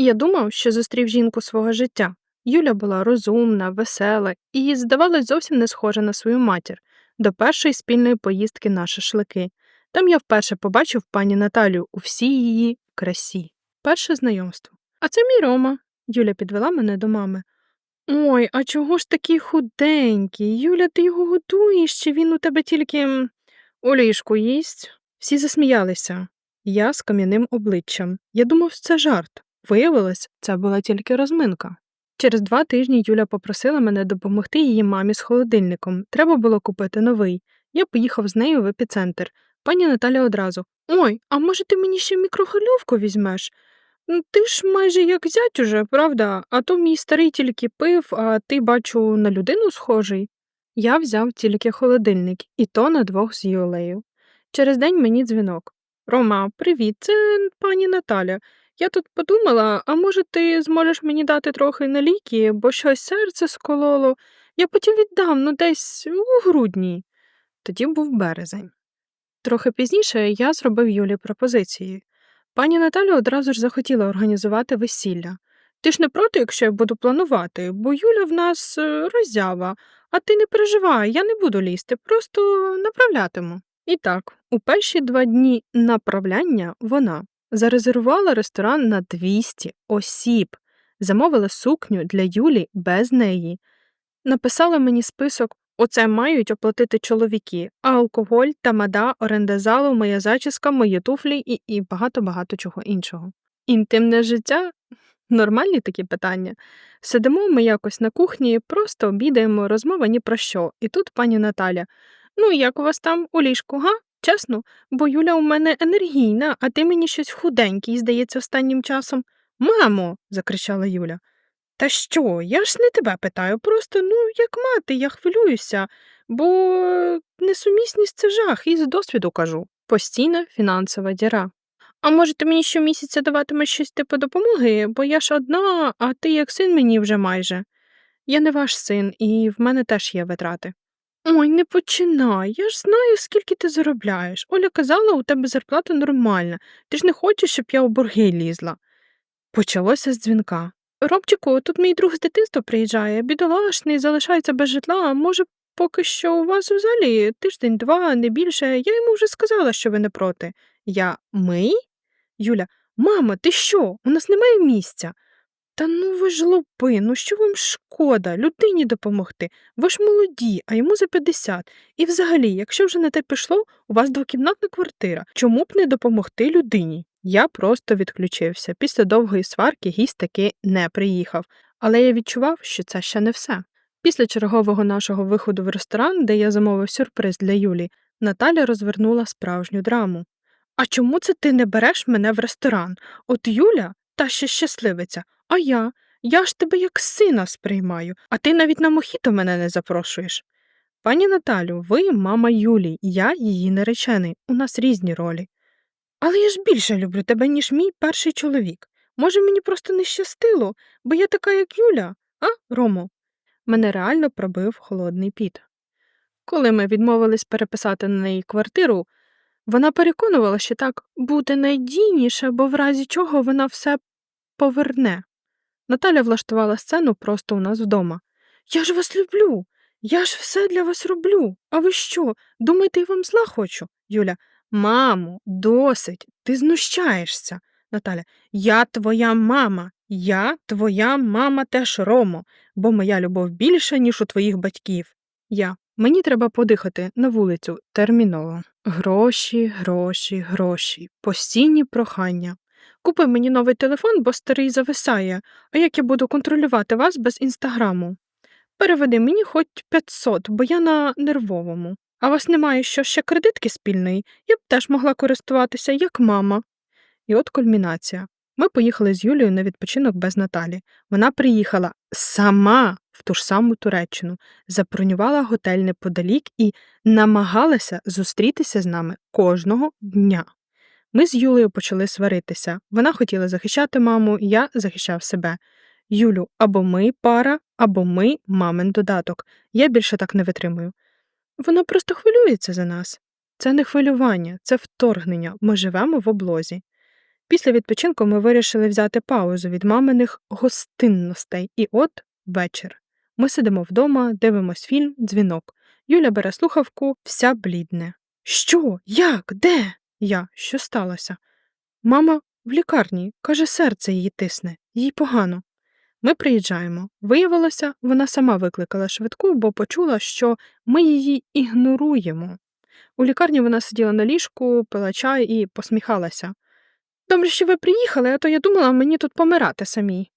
Я думав, що зустрів жінку свого життя. Юля була розумна, весела і, здавалось, зовсім не схожа на свою матір до першої спільної поїздки на шашлики. Там я вперше побачив пані Наталю у всій її красі. Перше знайомство. А це мій Рома. Юля підвела мене до мами. Ой, а чого ж такий худенький? Юля, ти його готуєш, чи він у тебе тільки у ліжку їсть? Всі засміялися. Я з кам'яним обличчям. Я думав, це жарт. Виявилось, це була тільки розминка. Через два тижні Юля попросила мене допомогти її мамі з холодильником. Треба було купити новий. Я поїхав з нею в епіцентр. Пані Наталя одразу Ой, а може ти мені ще мікрохвильовку візьмеш? Ну, Ти ж майже як зять уже, правда? А то мій старий тільки пив, а ти, бачу, на людину схожий. Я взяв тільки холодильник, і то на двох з Юлею. Через день мені дзвінок. Рома, привіт, це пані Наталя. Я тут подумала, а може ти зможеш мені дати трохи на ліки, бо щось серце скололо. Я потім віддам, ну десь у грудні. Тоді був березень. Трохи пізніше я зробив Юлі пропозиції. Пані Наталя одразу ж захотіла організувати весілля. Ти ж не проти, якщо я буду планувати, бо Юля в нас е, роззява, а ти не переживай, я не буду лізти, просто направлятиму. І так, у перші два дні направляння вона зарезервувала ресторан на 200 осіб, замовила сукню для Юлі без неї, написала мені список Оце мають оплатити чоловіки, а алкоголь, тамада, оренда залу, моя зачіска, мої туфлі і і багато-багато чого іншого. Інтимне життя нормальні такі питання. Сидимо ми якось на кухні, просто обідаємо, розмова ні про що. І тут пані Наталя. Ну, як у вас там у ліжку, га? Чесно, бо Юля у мене енергійна, а ти мені щось худенький, здається, останнім часом. Мамо, закричала Юля. Та що? Я ж не тебе питаю, просто, ну, як мати, я хвилююся, бо несумісність це жах, і з досвіду кажу. Постійна фінансова діра. А може, ти мені щомісяця даватимеш щось типу допомоги, бо я ж одна, а ти як син мені вже майже. Я не ваш син, і в мене теж є витрати. Ой, не починай, я ж знаю, скільки ти заробляєш. Оля казала, у тебе зарплата нормальна. Ти ж не хочеш, щоб я у борги лізла. Почалося з дзвінка. Робчику, тут мій друг з дитинства приїжджає, бідолашний, залишається без житла, а може, поки що у вас у залі тиждень-два, не більше. Я йому вже сказала, що ви не проти. Я ми? Юля, мама, ти що? У нас немає місця. Та ну ви ж лопи, ну що вам шкода, людині допомогти. Ви ж молоді, а йому за 50. І взагалі, якщо вже на те пішло, у вас двокімнатна квартира. Чому б не допомогти людині? Я просто відключився. Після довгої сварки гість таки не приїхав, але я відчував, що це ще не все. Після чергового нашого виходу в ресторан, де я замовив сюрприз для Юлі, Наталя розвернула справжню драму. А чому це ти не береш мене в ресторан? От Юля та ще щасливиця, а я? Я ж тебе як сина сприймаю, а ти навіть на мохіто мене не запрошуєш. Пані Наталю, ви мама Юлі, я її наречений, у нас різні ролі. Але я ж більше люблю тебе, ніж мій перший чоловік. Може, мені просто не щастило, бо я така, як Юля, а, Ромо? Мене реально пробив холодний піт. Коли ми відмовились переписати на неї квартиру, вона переконувала, що так буде найдійніше, бо в разі чого вона все поверне. Наталя влаштувала сцену просто у нас вдома. Я ж вас люблю, я ж все для вас роблю. А ви що? Думаєте, я вам зла хочу? Юля, мамо, досить, ти знущаєшся. Наталя, я твоя мама, я твоя мама теж Ромо, бо моя любов більша, ніж у твоїх батьків. Я. Мені треба подихати на вулицю терміново. Гроші, гроші, гроші, постійні прохання. Купи мені новий телефон, бо старий зависає, а як я буду контролювати вас без інстаграму? Переведи мені хоч 500, бо я на нервовому. А вас немає що ще кредитки спільної, я б теж могла користуватися, як мама. І от кульмінація. Ми поїхали з Юлією на відпочинок без Наталі. Вона приїхала сама в ту ж саму Туреччину, забронювала готель неподалік і намагалася зустрітися з нами кожного дня. Ми з Юлею почали сваритися. Вона хотіла захищати маму, я захищав себе. Юлю, або ми пара, або ми мамин додаток. Я більше так не витримую. Вона просто хвилюється за нас. Це не хвилювання, це вторгнення. Ми живемо в облозі. Після відпочинку ми вирішили взяти паузу від маминих гостинностей, і от вечір. Ми сидимо вдома, дивимось фільм, дзвінок. Юля бере слухавку, вся блідне. Що? Як? Де? Я. Що сталося? Мама в лікарні, каже, серце її тисне, їй погано. Ми приїжджаємо. Виявилося, вона сама викликала швидку, бо почула, що ми її ігноруємо. У лікарні вона сиділа на ліжку, пила чай і посміхалася. Добре, що ви приїхали, а то я думала мені тут помирати самій.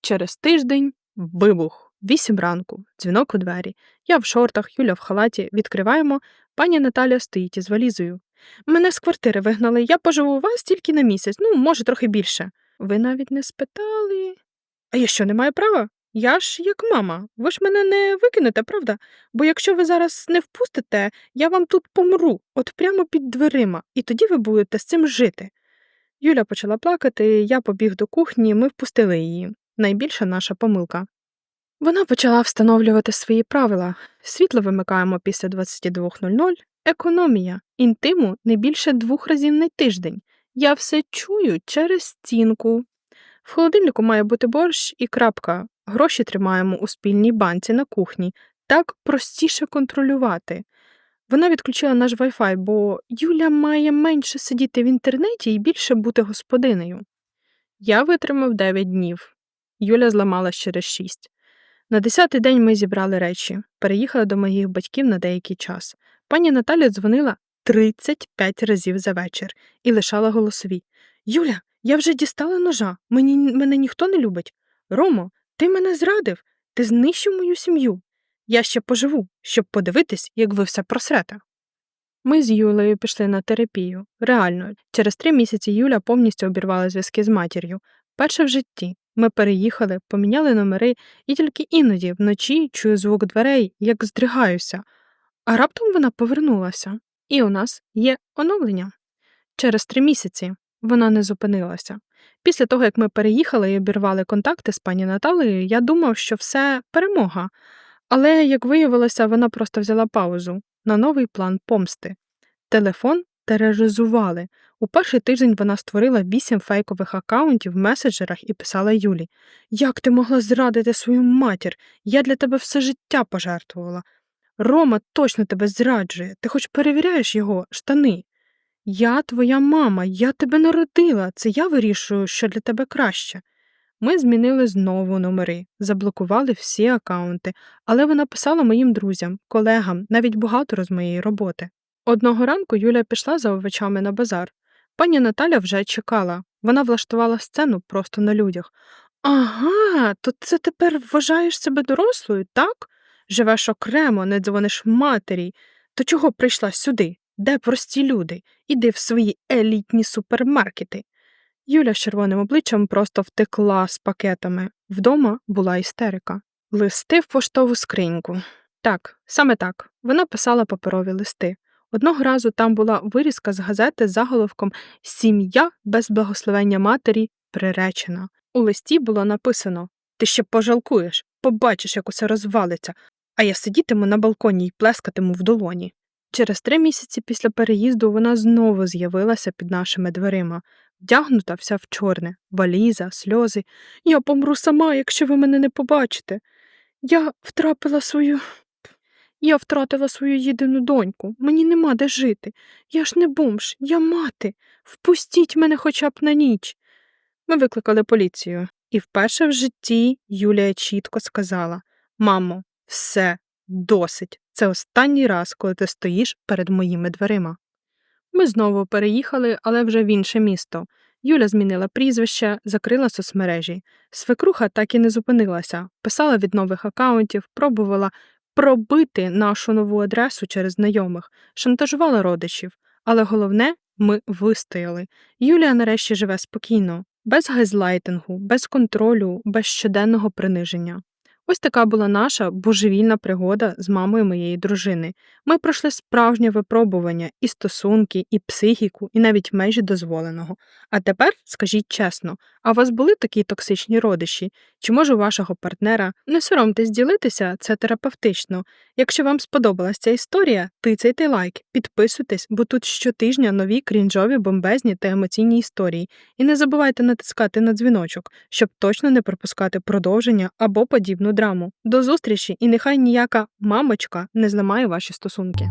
Через тиждень вибух, вісім ранку, дзвінок у двері. Я в шортах, Юля в халаті, відкриваємо. Пані Наталя стоїть із валізою. Мене з квартири вигнали, я поживу у вас тільки на місяць, ну, може, трохи більше. Ви навіть не спитали. А я що, не маю права? Я ж як мама. Ви ж мене не викинете, правда? Бо якщо ви зараз не впустите, я вам тут помру, от прямо під дверима, і тоді ви будете з цим жити. Юля почала плакати, я побіг до кухні, ми впустили її. Найбільша наша помилка. Вона почала встановлювати свої правила. Світло вимикаємо після 22.00, економія, інтиму не більше двох разів на тиждень. Я все чую через стінку. В холодильнику має бути борщ і крапка. Гроші тримаємо у спільній банці на кухні. Так простіше контролювати. Вона відключила наш Wi-Fi, бо Юля має менше сидіти в інтернеті і більше бути господинею. Я витримав 9 днів. Юля зламалась через 6. На десятий день ми зібрали речі, переїхали до моїх батьків на деякий час. Пані Наталя дзвонила 35 разів за вечір і лишала голосові. Юля, я вже дістала ножа, мені, мене ніхто не любить. Ромо, ти мене зрадив, ти знищив мою сім'ю. Я ще поживу, щоб подивитись, як ви все просрете. Ми з Юлею пішли на терапію. Реально, через три місяці Юля повністю обірвала зв'язки з матір'ю. Перше в житті. Ми переїхали, поміняли номери, і тільки іноді вночі чую звук дверей, як здригаюся, а раптом вона повернулася, і у нас є оновлення. Через три місяці вона не зупинилася. Після того, як ми переїхали і обірвали контакти з пані Наталею, я думав, що все перемога. Але, як виявилося, вона просто взяла паузу на новий план помсти. Телефон тероризували. У перший тиждень вона створила вісім фейкових акаунтів в меседжерах і писала Юлі: Як ти могла зрадити свою матір? Я для тебе все життя пожертвувала. Рома точно тебе зраджує, ти хоч перевіряєш його штани. Я твоя мама, я тебе народила, це я вирішую, що для тебе краще. Ми змінили знову номери, заблокували всі акаунти, але вона писала моїм друзям, колегам, навіть бухгалтеру з моєї роботи. Одного ранку Юля пішла за овочами на базар. Пані Наталя вже чекала. Вона влаштувала сцену просто на людях. Ага, то це тепер вважаєш себе дорослою, так? Живеш окремо, не дзвониш матері. То чого прийшла сюди? Де прості люди? Іди в свої елітні супермаркети. Юля з червоним обличчям просто втекла з пакетами. Вдома була істерика. Листи в поштову скриньку. Так, саме так. Вона писала паперові листи. Одного разу там була вирізка з газети з заголовком Сім'я без благословення матері приречена. У листі було написано Ти ще пожалкуєш, побачиш, як усе розвалиться, а я сидітиму на балконі й плескатиму в долоні. Через три місяці після переїзду вона знову з'явилася під нашими дверима, вдягнута вся в чорне, валіза, сльози. Я помру сама, якщо ви мене не побачите. Я втрапила свою. Я втратила свою єдину доньку. Мені нема де жити. Я ж не бомж, я мати. Впустіть мене хоча б на ніч. Ми викликали поліцію, і вперше в житті Юлія чітко сказала Мамо, все, досить. Це останній раз, коли ти стоїш перед моїми дверима. Ми знову переїхали, але вже в інше місто. Юля змінила прізвище, закрила соцмережі. Свекруха так і не зупинилася, писала від нових акаунтів, пробувала пробити нашу нову адресу через знайомих, шантажувала родичів. Але головне, ми вистояли. Юлія нарешті живе спокійно, без газлайтингу, без контролю, без щоденного приниження. Ось така була наша божевільна пригода з мамою моєї дружини. Ми пройшли справжнє випробування і стосунки, і психіку, і навіть межі дозволеного. А тепер скажіть чесно, а у вас були такі токсичні родичі? Чи може вашого партнера не соромтесь ділитися, це терапевтично. Якщо вам сподобалась ця історія, тицяйте лайк, підписуйтесь, бо тут щотижня нові крінжові, бомбезні та емоційні історії. І не забувайте натискати на дзвіночок, щоб точно не пропускати продовження або подібну драму. До зустрічі і нехай ніяка мамочка не зламає ваші стосунки.